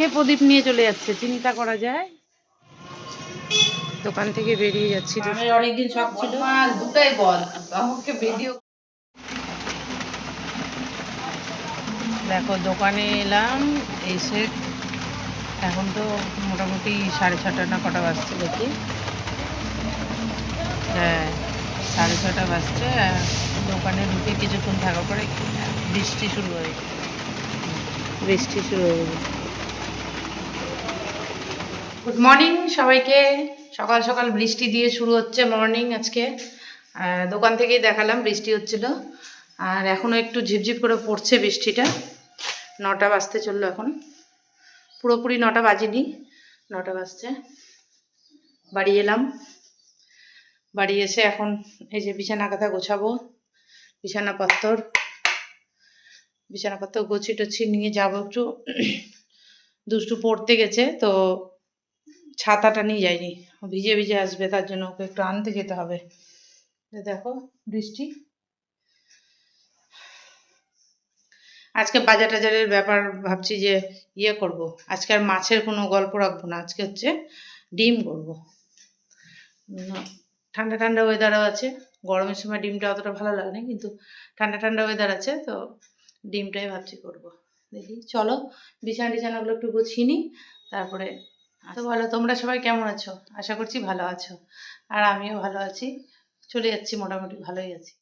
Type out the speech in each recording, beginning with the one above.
কে প্রদীপ নিয়ে চলে যাচ্ছে। চিন্তা করা যায়। দোকান থেকে বেরিয়ে যাচ্ছি অনেকদিন শখ ছিল। দুটাই বল আমাকে ভিডিও দেখো দোকানে এলাম এসে এখন তো মোটামুটি সাড়ে ছটা না কটা বাজছে দেখি। হ্যাঁ সাড়ে ছটা বাজছে। দোকানে ঢুকে কিছুক্ষণ থাকার পরে বৃষ্টি শুরু হয়ে। বৃষ্টি শুরু হয়ে গেছে গুড মর্নিং সবাইকে। সকাল সকাল বৃষ্টি দিয়ে শুরু হচ্ছে মর্নিং আজকে। দোকান থেকেই দেখালাম, বৃষ্টি হচ্ছিল। আর এখনও একটু ঝিপঝিপ করে পড়ছে বৃষ্টিটা। নটা বাজতে চলল এখন। পুরোপুরি নটা বাজেনি। নটা বাজছে। বাড়ি এলাম। বাড়ি এসে এখন এই যে বিছানা কাঁথা গোছাবো। বিছানাপত্তর বিছানাপত্র গোছি টোছি নিয়ে যাব একটু। দুষ্টু পড়তে গেছে, তো ছাতাটা নিয়ে যায়নি ভিজে ভিজে আসবে, তার জন্য ওকে একটু আনতে যেতে হবে। দেখো, বৃষ্টি। আজকে বাজার টাজারের ব্যাপার ভাবছি যে ইয়ে করব। আজকে আর মাছের কোনো গল্প রাখব না, আজকে হচ্ছে ডিম করব। ঠান্ডা ঠান্ডা ওয়েদারও আছে। গরমের সময় ডিমটা অতটা ভালো লাগে না, কিন্তু ঠান্ডা ঠান্ডা ওয়েদার আছে, তো ডিমটাই ভাবছি করব। দেখি, চলো বিছানা টিছানাগুলো একটু গুছিয়ে নিই, তারপরে তো বলো তোমরা সবাই কেমন আছো? আশা করছি ভালো আছো। আর আমিও ভালো আছি। চলে যাচ্ছি মোটামুটি ভালোই আছি।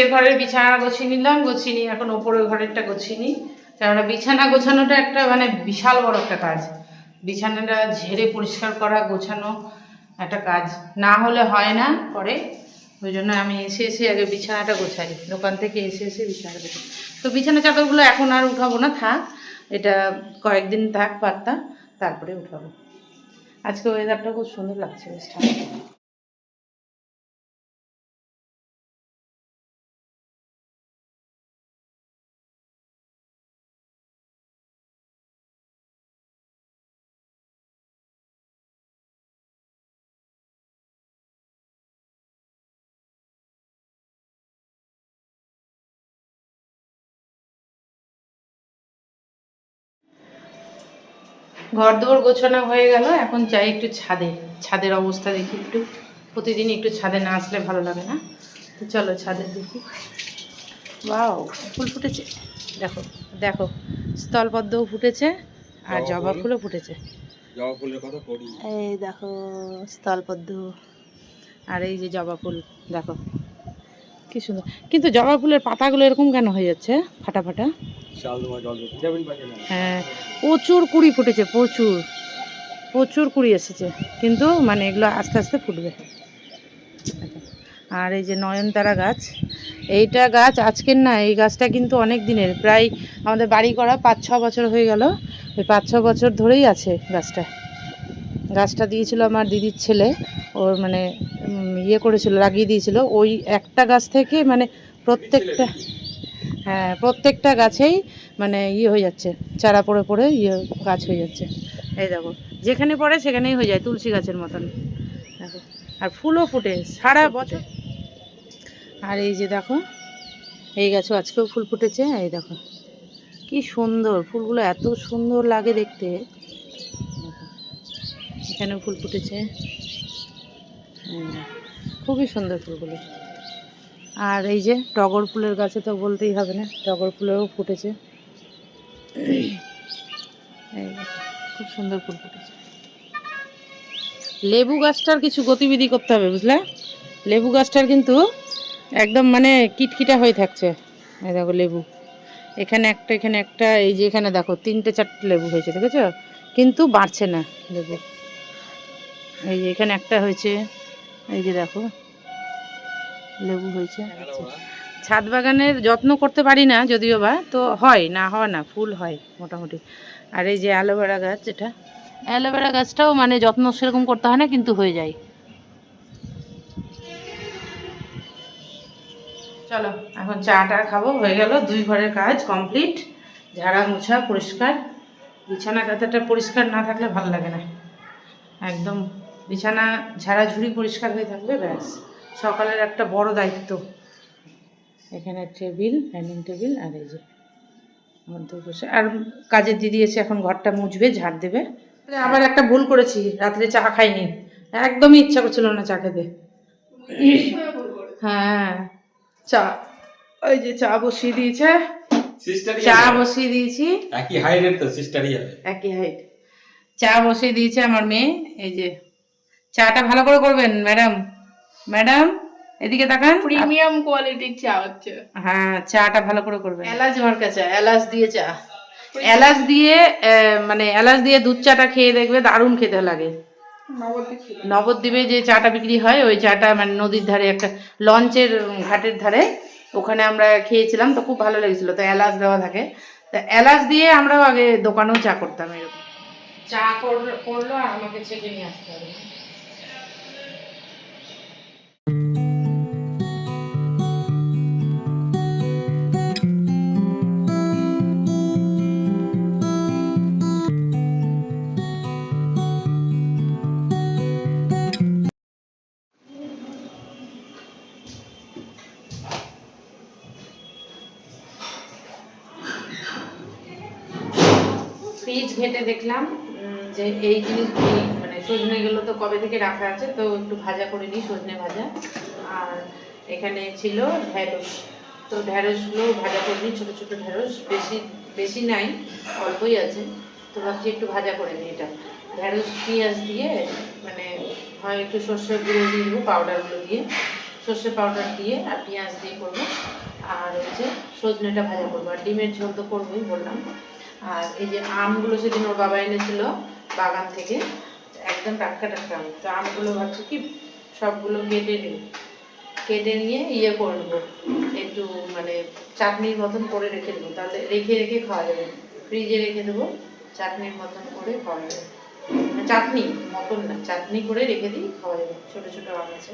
নিচের ঘরের বিছানা গুছিয়ে নিলাম, গুছিয়ে নিয়ে এখন ওপরের ঘরেরটা গুছিয়ে নিই। কেননা বিছানা গোছানোটা একটা মানে বিশাল বড় একটা কাজ। বিছানাটা ঝেড়ে পরিষ্কার করা, গোছানো একটা কাজ। না হলে হয় না পরে ওই জন্য আমি এসে এসে আগে বিছানাটা গোছাই। দোকান থেকে এসে এসে বিছানাটা গোছাই। তো বিছানা চাদরগুলো এখন আর উঠাবো না, থাক। এটা কয়েকদিন থাক পাত্তা, তারপরে উঠাবো। আজকে ওয়েদারটা খুব সুন্দর লাগছে, বেশ ঠান্ডা। ঘর দৌড় গোছানো হয়ে গেল এখন যাই একটু ছাদে। ছাদের অবস্থা দেখি একটু। প্রতিদিন একটু ছাদে না আসলে ভালো লাগে না। তো চলো ছাদে দেখি। বাও ফুল ফুটেছে। দেখো দেখো স্থলপদ্মও ফুটেছে আর জবা ফুলও ফুটেছে। জবা ফুলের কথা পড়ি। এই দেখো স্থলপদ্ম। আর এই যে জবা ফুল দেখো। কি সুন্দর। কিন্তু জবা ফুলের পাতাগুলো এরকম কেন হয়ে যাচ্ছে? ফাটা ফাটা। হ্যাঁ প্রচুর কুড়ি ফুটেছে, প্রচুর। প্রচুর কুড়ি এসেছে, কিন্তু মানে এগুলো আস্তে আস্তে ফুটবে। আর এই যে নয়নতারা গাছ, এইটা গাছ আজকের না, এই গাছটা কিন্তু অনেক দিনের, প্রায় আমাদের বাড়ি করা পাঁচ ছ বছর হয়ে গেল, ওই পাঁচ ছ বছর ধরেই আছে গাছটা। গাছটা দিয়েছিল আমার দিদির ছেলে ওর মানে ইয়ে করেছিল, লাগিয়ে দিয়েছিল, ওই একটা গাছ থেকে মানে প্রত্যেকটা হ্যাঁ প্রত্যেকটা গাছেই মানে ইয়ে হয়ে যাচ্ছে চারা পড়ে পড়ে ইয়ে গাছ হয়ে যাচ্ছে। এই দেখো যেখানে পড়ে সেখানেই হয়ে যায় তুলসী গাছের মতন। দেখো আর ফুলও ফুটে সারা বছর। আর এই যে দেখো এই গাছও আজকেও ফুল ফুটেছে এই দেখো। কি সুন্দর ফুলগুলো এত সুন্দর লাগে দেখতে। দেখো, এখানেও ফুল ফুটেছে। খুবই সুন্দর ফুলগুলো। আর এই যে টগর ফুলের গাছে তো বলতেই হবে না, টগর ফুলেও ফুটেছে। খুব সুন্দর ফুল ফুটেছে। লেবু গাছটার কিছু গতিবিধি করতে হবে, বুঝলে? লেবু গাছটার কিন্তু একদম মানে কিটকিটা হয়ে থাকছে। এই দেখো লেবু। এখানে একটা এখানে একটা, এই যে এখানে দেখো, তিনটে চারটে লেবু হয়েছে, দেখেছ? কিন্তু বাড়ছে না লেবু। এই যে এখানে একটা হয়েছে, এই যে দেখো লেবু হয়েছে। ছাদ বাগানের যত্ন করতে পারি না যদিও বা তো হয় না হয় না ফুল হয় মোটামুটি। আর এই যে অ্যালোভেরা গাছ যেটা অ্যালোভেরা গাছটাও মানে যত্ন সেরকম করতে হয় না কিন্তু হয়ে যায়। চলো এখন চাটা খাব হয়ে গেল দুই ঘরের কাজ কমপ্লিট। ঝাড়া মোছা পরিষ্কার। বিছানা কাঁথাটা পরিষ্কার না থাকলে ভালো লাগে না। একদম বিছানা ঝাড়াঝুড়ি পরিষ্কার হয়ে থাকবে ব্যাস। সকালের একটা বড় দায়িত্ব। এখানে টেবিল ডাইনিং টেবিল আর এই যে পাশে আর কাজের দিদি এসে এখন ঘরটা মুছবে ঝাড় দেবে। আবার একটা ভুল করেছি রাত্রে চা খাইনি। একদমই ইচ্ছা করছিল না চা খেতে। হ্যাঁ চা ওই যে চা বসিয়ে দিয়েছে। চা বসিয়ে দিয়েছি। একই হাইটের তো সিস্টারই একই হাইট চা বসিয়ে দিয়েছে আমার মেয়ে। এই যে চাটা ভালো করে করবেন ম্যাডাম? ম্যাডাম এদিকে তাকান। প্রিমিয়াম কোয়ালিটির চা হচ্ছে। হ্যাঁ চাটা ভালো করে করবেন। এলাচ মার্কা চা এলাচ দিয়ে চা। এলাচ দিয়ে মানে এলাচ দিয়ে দুধ চাটা খেয়ে দেখবে দারুণ খেতে লাগে। নবদ্বীপে যে চাটা বিক্রি হয় ওই চাটা মানে নদীর ধারে একটা লঞ্চের ঘাটের ধারে। ওখানে আমরা খেয়েছিলাম তো খুব ভালো লেগেছিল। তো এলাচ দেওয়া থাকে। তা এলাচ দিয়ে আমরাও আগে দোকানেও চা করতাম এরকম। চা করল করল আর আমাকে ছেঁকে নিয়ে আসতে হবে। ফ্রিজ ঘেটে দেখলাম যে এই জিনিসগুলি মানে সজনেগুলো তো কবে থেকে রাখা আছে, তো একটু ভাজা করে নিই, সজনে ভাজা। আর এখানে ছিল ঢ্যাঁড়স তো ঢ্যাঁড়সগুলো ভাজা করে নিই, ছোটো ছোটো ঢ্যাঁড়স বেশি বেশি নাই, অল্পই আছে। তো ভাবছি একটু ভাজা করে নিই এটা। ঢ্যাঁড়স পেঁয়াজ দিয়ে মানে হয় একটু সর্ষে গুঁড়ো দিয়ে দেবো পাউডারগুলো দিয়ে। সর্ষে পাউডার দিয়ে আর পেঁয়াজ দিয়ে করব। আর হচ্ছে সজনেটা ভাজা করব, আর ডিমের ঝোল তো করবোই বললাম। আর এই যে আমগুলো সেদিন ওর বাবা এনেছিল বাগান থেকে, একদম টাটকা টাটকা আম। তো আমগুলো ভাবছি কি সবগুলো কেটে নিই। কেটে নিয়ে ইয়ে করে নেব, একটু মানে চাটনির মতন করে রেখে দেবো। তাহলে রেখে রেখে খাওয়া যাবে। ফ্রিজে রেখে দেবো, চাটনির মতন করে খাওয়া যাবে। মানে চাটনি মতন না, চাটনি করে রেখে দিই, খাওয়া যাবে। ছোটো ছোটো আম আছে।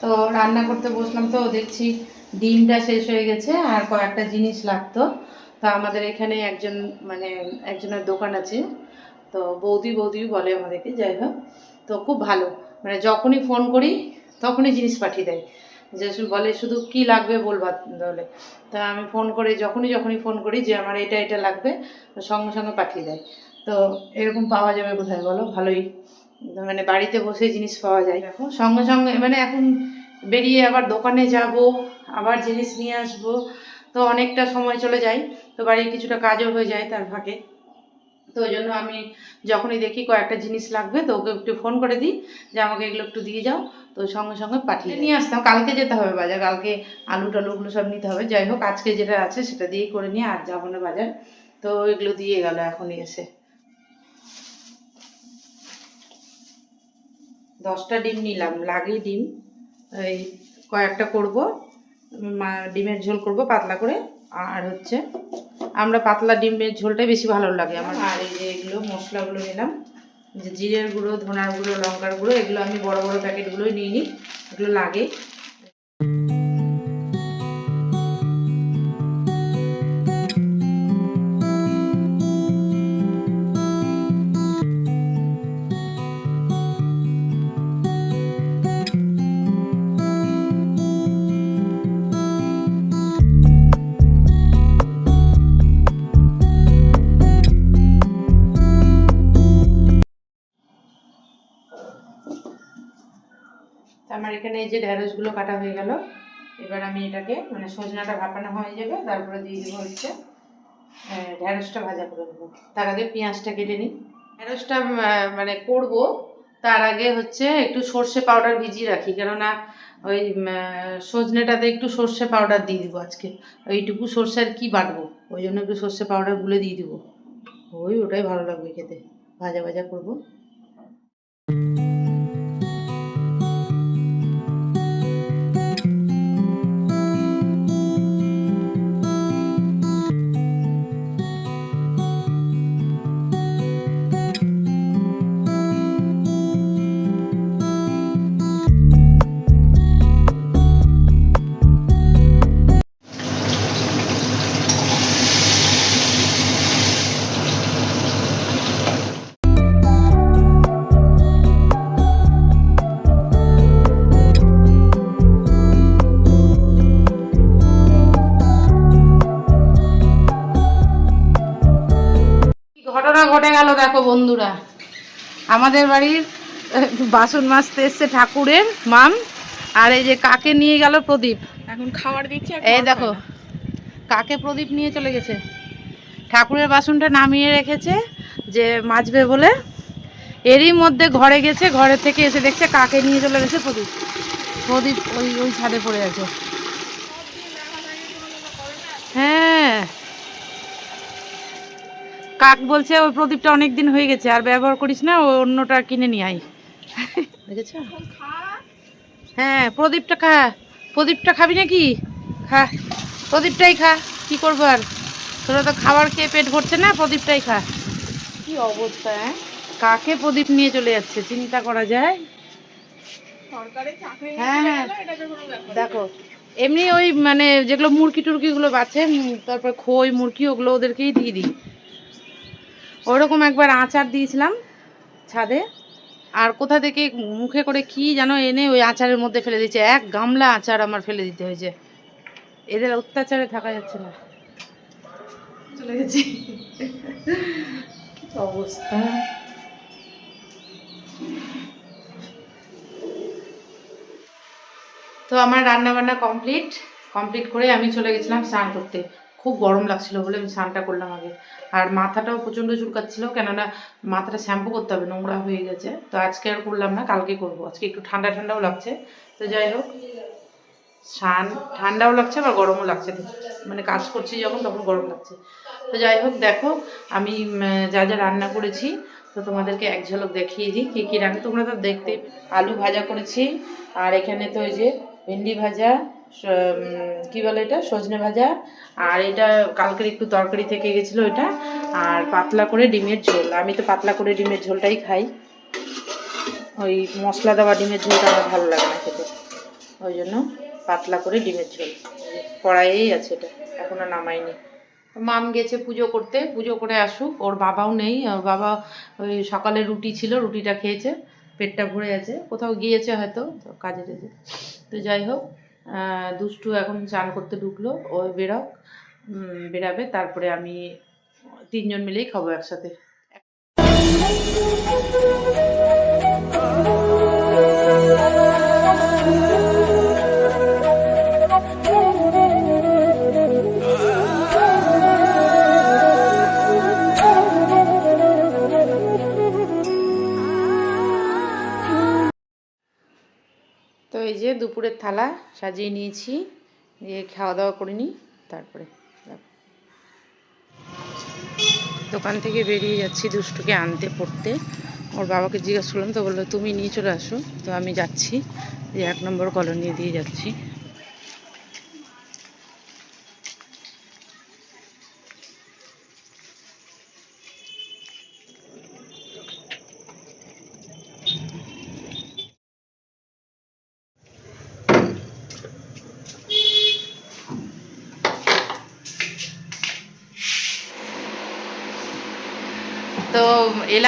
তো রান্না করতে বসলাম তো, দেখছি ডিমটা শেষ হয়ে গেছে আর কয়েকটা জিনিস লাগতো। তো আমাদের এখানে একজন মানে একজনের দোকান আছে, তো বৌদি বৌদি বলে আমাদেরকে, যাই হোক। তো খুব ভালো মানে যখনই ফোন করি তখনই জিনিস পাঠিয়ে দেয়। যে বলে, শুধু কি লাগবে বলবা তাহলে? তা আমি ফোন করে, যখনই যখনই ফোন করি যে আমার এটা এটা লাগবে, সঙ্গে সঙ্গে পাঠিয়ে দেয়। তো এরকম পাওয়া যাবে কোথায় বলো? ভালোই। মানে বাড়িতে বসে জিনিস পাওয়া যায়। এখন সঙ্গে সঙ্গে মানে এখন বেরিয়ে আবার দোকানে যাব আবার জিনিস নিয়ে আসব। তো অনেকটা সময় চলে যায় তো বাড়ির কিছুটা কাজও হয়ে যায় তার ফাঁকে। তো ওই জন্য আমি যখনই দেখি কয়েকটা জিনিস লাগবে তো ওকে একটু ফোন করে দিই যে আমাকে এগুলো একটু দিয়ে যাও। তো সঙ্গে সঙ্গে পাঠিয়ে নিয়ে আসতাম। কালকে যেতে হবে বাজার কালকে আলু টালুগুলো সব নিতে হবে। যাই হোক আজকে যেটা আছে সেটা দিয়েই করে নিয়ে আর যাব না বাজার। তো এগুলো দিয়ে গেল এখনই এসে। দশটা ডিম নিলাম লাগে ডিম। এই কয়েকটা করব ডিমের ঝোল করব পাতলা করে। আর হচ্ছে, আমরা পাতলা ডিমের ঝোলটাই বেশি ভালো লাগে আমার। আর এই যে এগুলো মশলাগুলো নিলাম, যে জিরের গুঁড়ো, ধনার গুঁড়ো, লঙ্কার গুঁড়ো, এগুলো আমি বড় বড় প্যাকেটগুলোই নিয়ে নিই এগুলো লাগে। এখানে এই যে ঢ্যাঁড়সগুলো কাটা হয়ে গেল। এবার আমি এটাকে মানে সজনাটা ভাপানো হয়ে যাবে, তারপরে দিয়ে দেবো হচ্ছে ঢ্যাঁড়সটা ভাজা করে দেবো তার আগে পেঁয়াজটা কেটে নিই। ঢ্যাঁড়সটা মানে করব, তার আগে হচ্ছে একটু সর্ষে পাউডার ভিজিয়ে রাখি, কেননা ওই সজনেটাতে একটু সর্ষে পাউডার দিয়ে দিব আজকে। ওইটুকু সর্ষে আর কী বাটবো, ওই জন্য একটু সর্ষে পাউডার গুলে দিয়ে দিব। ওই, ওটাই ভালো লাগবে খেতে। ভাজা ভাজা করব। বন্ধুরা আমাদের বাড়ির বাসন মাজতে এসছে ঠাকুরের মাম আর এই যে কাকে নিয়ে গেল প্রদীপ। এখন খাবার দিচ্ছি এই দেখো কাকে প্রদীপ নিয়ে চলে গেছে। ঠাকুরের বাসনটা নামিয়ে রেখেছে যে মাজবে বলে। এরই মধ্যে ঘরে গেছে ঘরে থেকে এসে দেখছে কাকে নিয়ে চলে গেছে প্রদীপ। প্রদীপ ওই ওই ছাদে পড়ে আছে হ্যাঁ কাক বলছে ওই প্রদীপটা অনেক দিন হয়ে গেছে আর ব্যবহার করিস না ও অন্যটা কিনে নিয়ে আই দেখেছ? হ্যাঁ প্রদীপটা খা প্রদীপটা খাবি নাকি? খা প্রদীপটাই খা কি করব আর? তোরা তো খাবার খেয়ে পেট ভরছে না প্রদীপটাই খা। কি অবস্থা হ্যাঁ? কাকে প্রদীপ নিয়ে চলে যাচ্ছে চিন্তা করা যায়? সরকারি চাকরি হ্যাঁ, হ্যাঁ। দেখো এমনি ওই মানে যেগুলো মুরগি টুরগিগুলো বাঁচে তারপর খই মুরগি ওগুলো ওদেরকেই দিয়ে দিই। ওরকম একবার আচার দিয়েছিলাম ছাদে। আর কোথা থেকে মুখে করে কি যেন এনে ওই আচারের মধ্যে ফেলে দিয়েছে। এক গামলা আচার আমার ফেলে দিতে হয়েছে। এদের অত্যাচারে থাকা যাচ্ছে না। চলে গেছি। অবস্থা? তো আমার রান্না বান্না কমপ্লিট। কমপ্লিট করে আমি চলে গেছিলাম স্নান করতে। খুব গরম লাগছিল বলে আমি স্নানটা করলাম আগে। আর মাথাটাও প্রচণ্ড চুলকাচ্ছিল, কেননা মাথাটা শ্যাম্পু করতে হবে, নোংরা হয়ে গেছে। তো আজকে আর করলাম না, কালকে করব। আজকে একটু ঠান্ডা ঠান্ডাও লাগছে। তো যাই হোক, স্নান ঠান্ডাও লাগছে, আবার গরমও লাগছে। মানে কাজ করছি যখন, তখন গরম লাগছে। তো যাই হোক, দেখো, আমি যা যা রান্না করেছি, তো তোমাদেরকে এক ঝলক দেখিয়ে দিই, কী কী রান্না। তোমরা তো দেখতে, আলু ভাজা করেছি, আর এখানে তো ওই যে ভেন্ডি ভাজা কি বলে এটা? সজনে ভাজা। আর এটা কালকের একটু তরকারি থেকে গেছিল এটা। আর পাতলা করে ডিমের ঝোল। আমি তো পাতলা করে ডিমের ঝোলটাই খাই। ওই মশলা দেওয়া ডিমের ঝোলটা আমার ভালো লাগে না খেতে। ওই জন্য পাতলা করে ডিমের ঝোল। কড়াইয়েই আছে এটা। এখনও নামাইনি। মাম গেছে পুজো করতে। পুজো করে আসুক। ওর বাবাও নেই। বাবা ওই সকালে রুটি ছিল, রুটিটা খেয়েছে। পেটটা ভরে আছে। কোথাও গিয়েছে হয়তো কাজে টাজে। তো যাই হোক। দুষ্টু এখন চান করতে ঢুকলো, ও বেরোক বেরাবে, তারপরে আমি তিনজন মিলেই খাব একসাথে। তো এই যে দুপুরের থালা সাজিয়ে নিয়েছি, দিয়ে খাওয়া দাওয়া করে নিই, তারপরে দোকান থেকে বেরিয়ে যাচ্ছি দুষ্টুকে আনতে পড়তে। ওর বাবাকে জিজ্ঞাসা করলাম, তো বলল, তুমি নিয়ে চলে আসো। তো আমি যাচ্ছি যে এক নম্বর কলোনি দিয়ে যাচ্ছি তো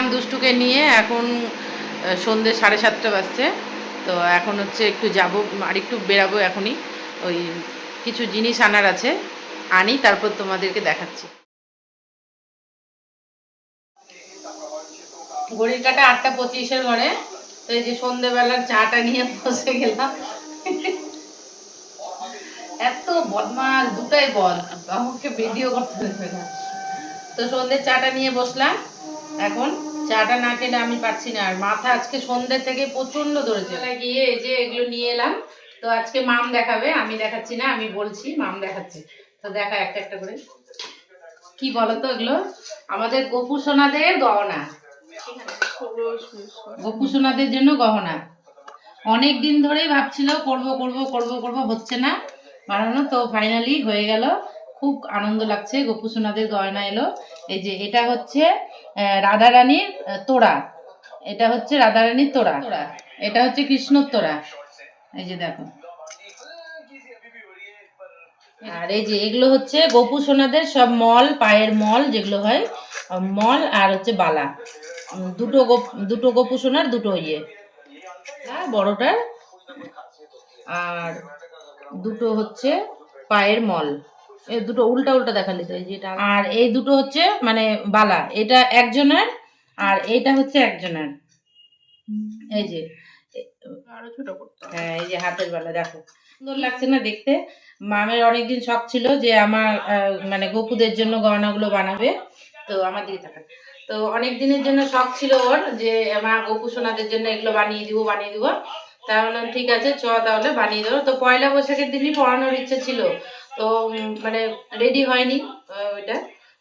এলাম দুষ্টুকে নিয়ে, এখন সন্ধ্যে সাড়ে সাতটা বাজছে। তো এখন হচ্ছে একটু যাব, আর একটু বেরাবো এখনই। ওই কিছু জিনিস আনার আছে, আনি, তারপর তোমাদেরকে দেখাচ্ছি। ঘড়ির কাটা আটটা পঁচিশের ঘরে, তো এই যে সন্ধেবেলার চাটা নিয়ে বসে গেলাম। এত বদমাস দুটাই বল আমাকে ভিডিও করতে দেবে না। তো সন্ধ্যের চাটা নিয়ে বসলাম, এখন চাটা না খেলে আমি পাচ্ছি না। আর মাথা আজকে সন্ধ্যে থেকে প্রচণ্ড ধরেছে। গিয়ে এই যে এগুলো নিয়ে এলাম, তো আজকে মাম দেখাবে, আমি দেখাচ্ছি না, আমি বলছি, মাম দেখাচ্ছে। তো দেখা একটা একটা করে। কি বলতো এগুলো? আমাদের গোপু সোনাদের গহনা। গোপু সোনাদের জন্য গহনা। অনেক দিন ধরেই ভাবছিল, করব করব করব করব, হচ্ছে না। বানানো, তো ফাইনালি হয়ে গেল। খুব আনন্দ লাগছে, গোপু সোনাদের গয়না এলো। এই যে এটা হচ্ছে রাধারানীর তোড়া। এটা হচ্ছে রাধারানীর তোড়া। তোড়া। এটা হচ্ছে কৃষ্ণর তোড়া। এই যে দেখো। আর এই যে এগুলো হচ্ছে গোপু সোনাদের সব মল পায়ের মল যেগুলো হয় মল আর হচ্ছে বালা। দুটো গোপ দুটো গোপু সোনার দুটো ইয়ে। আর বড়টার। আর দুটো হচ্ছে পায়ের মল। এই দুটো উল্টা উল্টা দেখালে তো এই যেটা আর এই দুটো হচ্ছে মানে বালা এটা একজনের আর এইটা হচ্ছে একজনের। এই যে আরও ছোট করতে হ্যাঁ এই যে হাতের বেলা দেখো। সুন্দর লাগছে না দেখতে? মামের অনেকদিন শখ ছিল যে আমার মানে গোপুদের জন্য গয়নাগুলো বানাবে। তো আমার দিকে থাকা তো অনেক দিনের জন্য শখ ছিল ওর যে আমার গোপু সোনাদের জন্য এগুলো বানিয়ে দিব বানিয়ে দিব। তা বললাম ঠিক আছে চ তাহলে বানিয়ে দেবো। তো পয়লা বৈশাখের দিনই পড়ানোর ইচ্ছে ছিল। তো মানে রেডি হয়নি ওইটা।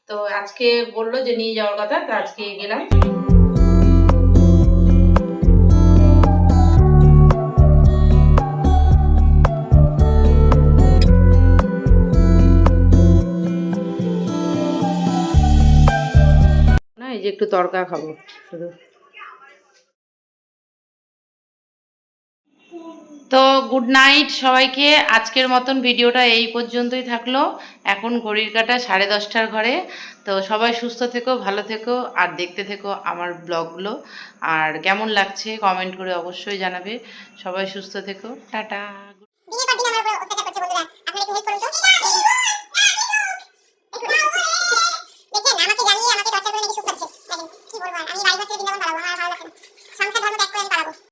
তো আজকে বলল যে নিয়ে যাওয়ার কথা, তো আজকে গেলাম। এই যে একটু তরকা খাব, শুধু। তো গুড নাইট সবাইকে। আজকের মতন ভিডিওটা এই পর্যন্তই থাকল। এখন ঘড়ির কাটা সাড়ে দশটার ঘরে। তো সবাই সুস্থ থেকো, ভালো থেকো, আর দেখতে থেকো আমার ব্লগগুলো। আর কেমন লাগছে কমেন্ট করে অবশ্যই জানাবে। সবাই সুস্থ থেকো। টাটা।